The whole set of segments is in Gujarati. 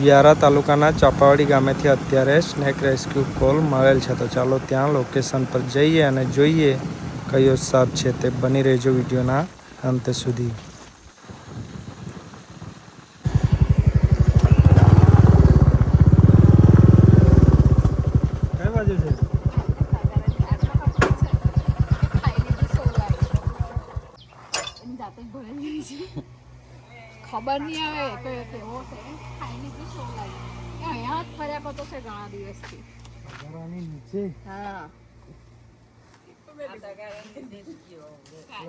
વ્યારા તાલુકાના ચાપાવાડી ગામેથી અત્યારે સ્નેક રેસ્ક્યુ કોલ મળેલ છે. તો ચાલો ત્યાં લોકેશન પર જઈએ અને જોઈએ કયો સાપ છે તે બની રહેજો વિડીયોના અંત સુધી. ખબર નહીં આવે કયો કેવો છે. અહીંયા જ ફર્યા કરતો છે ઘણા દિવસથી નીચે હા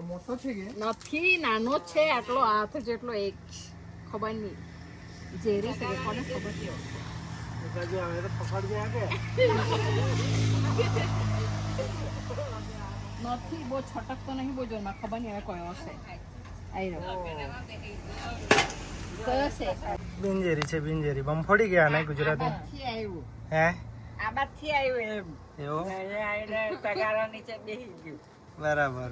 મોટો છે કે નથી નાનો જ છે આટલો હાથ જેટલો એક ખબર નહીં ઝેરી છે કોને ખબર છે બાજુ આવે તો પકડ ગયા કે નથી બહુ છટક તો નહીં બહુ જોરમાં ખબર નહીં હવે કયો હશે આઈ રહ્યો કયો છે. બિનજેરી છે બિનજેરી બમફોડી ગયા ને ગુજરાતી? હે? આબાથી આવ્યો એમ. એવો? આવીને તગારા નીચે બેસી ગયો. બરાબર.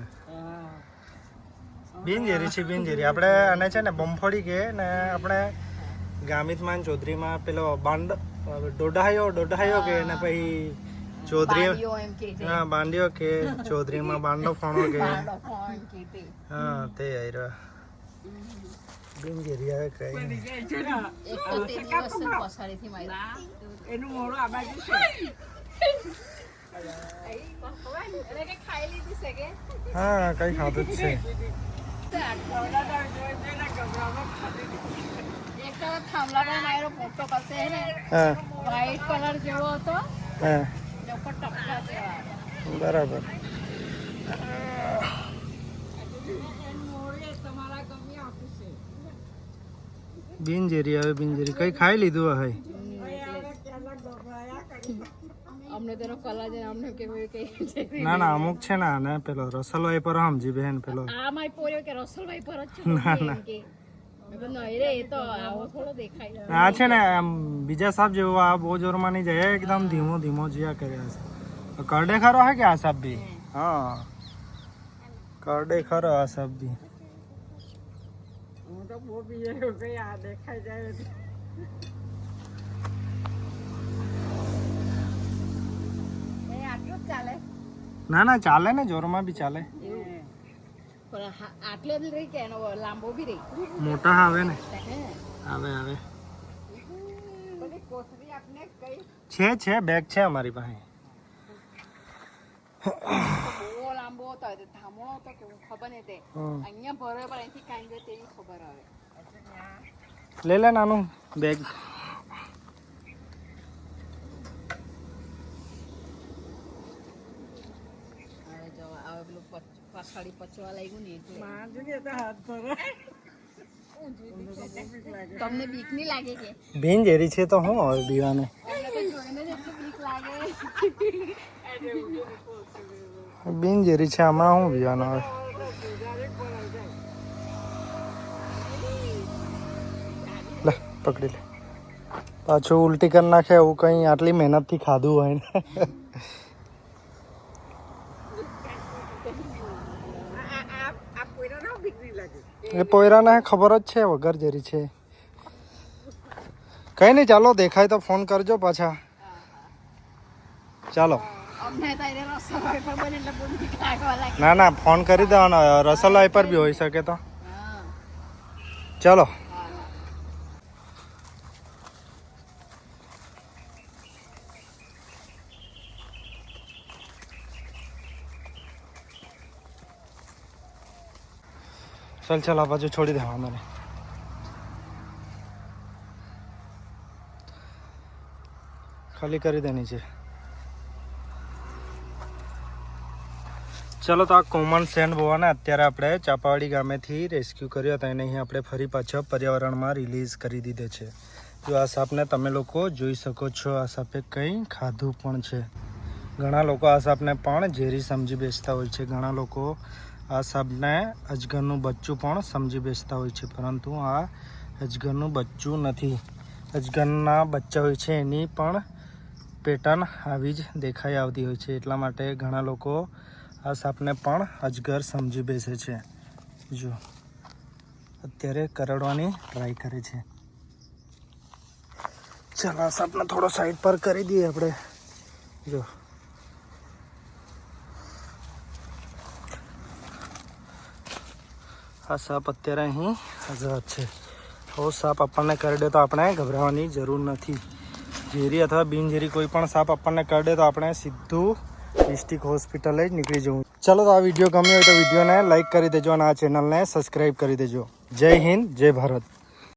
બિનજેરી છે બિનજેરી આપણે આને છે ને બમફોડી કે ને આપણે ગામિતમાન ચૌધરીમાં પેલો બાંડ ડોઢાયો ડોઢાયો કે ને પછી ચૌધરી હા બાંડ્યો કે ચૌધરીમાં બાંડો ફોણો કે. હા તે આવી રહ્યો બિનજેરી આવે કઈ નહીં. એક તો તે દિવસ જ પસાડીથી માર્યું એનું મોડું આ બાજુ છે એટલે કે ખાઈ લીધી છે કે હા કઈ ખાધું જ છે એક તો થાંભલામાં મારો મોટો પાસે હે ને હા વ્હાઈટ કલર જેવો હતો હા ને ઉપર ટપકા જેવા બરાબર બિનજેરી આવે બિનજેરી. કઈ ખાઈ લીધું હે અમને તેનો કલર છે અમને કે કઈ ના ના અમુક છે ને આને પેલો રસલવાઈ પર સમજી બેન પેલો. આ માય પોર્યો કે રસલભાઈ પર જ છે. ના, ના. આ છે ને બીજા સાપ જેવો આ બહુ જોરમાં નહીં જાય. એકદમ ધીમો ધીમો જ્યાં કર્યા છે. કરડે ખરો હે કે આ સાપ બી? હા. કરડે ખરો આ સાપ બી. હું તો બહુ બીજે કઈ આ દેખાઈ જાય એટલે. એ આટલું જ ચાલે ના ના ચાલે ને જોરમાં બી ચાલે પણ હા- આટલે જ રહી કે એનો લાંબો બી રહી મોટા આવે ને હે આવે આવે બધી કોથળી આપને કઈ છે છે બેગ છે અમારી પાસે બહુ લાંબો હતો. તે ધામણો હતો કે હું ખબર નહીં તે. અહીંયા ભરે પણ અહીંથી કાંઈ ગયો તેની ખબર આવે લે લે નાનું બેગ પછાડી પચવા લાગ્યું ને એટલે. હાથ તમને બીક નહીં લાગે કે? બિન ઝેરી છે તો હું એટલી બીક લાગે. બિન જેરી છે, હમણાં હું પીવાનું આવે લે, પકડી લે. પાછું ઉલટી કરી નાખે, એવું કંઈ આટલી મહેનતથી ખાધું હોય ને. એ પોયરાને ખબર જ છે, વગર જરી છે. કઈ નહીં, ચાલો, દેખાય તો ફોન કરજો પાછા. ચાલો. ના ના ફોન કરી દેવાનો. રસોલાઈ પર બી હોઈ શકે તો. ચલો. ચાલો, ચાલ, આ બાજુ છોડી દેવા મને ખાલી કરી દેની નીચે. ચલો તો આ કોમન સેન્ડ બોવાને અત્યારે આપણે ચાપાવાડી ગામેથી રેસ્ક્યુ કર્યો હતો. એને અહીં આપણે ફરી પાછા પર્યાવરણમાં રિલીઝ કરી દીધો છે. જો આ સાપને તમે લોકો જોઈ શકો છો, આ સાપે કંઈ ખાધું પણ છે. ઘણા લોકો આ સાપને પણ ઝેરી સમજી બેસતા હોય છે. ઘણા લોકો આ સાપને અજગરનું બચ્ચું પણ સમજી બેસતા હોય છે, પરંતુ આ અજગરનું બચ્ચું નથી. અજગરના બચ્ચા હોય છે, એની પણ પેટર્ન આવી જ દેખાઈ આવતી હોય છે. એટલા માટે ઘણા લોકો આ સાપને પણ અજગર સમજી બેસે છે. જો, અત્યારે કરડવાની ટ્રાય કરે છે. ચાલો, આ સાપને થોડો સાઈડ પર કરી દઈએ આપણે. જો. આ સાપ અત્યારે અહીં હજાર છે. આવો સાપ આપણને કરડે તો આપણે ગભરાવાની જરૂર નથી. ઝેરી અથવા બિનઝેરી કોઈ પણ સાપ આપણને કરડે તો આપણે સીધું ડિસ્ટ્રિક્ટ હોસ્પિટલે જ નીકળી જવું. ચલો તો આ વીડિયો ગમ્યો હોય તો વિડીયોને લાઈક કરી દેજો અને આ ચેનલને સબસ્ક્રાઈબ કરી દેજો. જય હિન્દ, જય ભારત.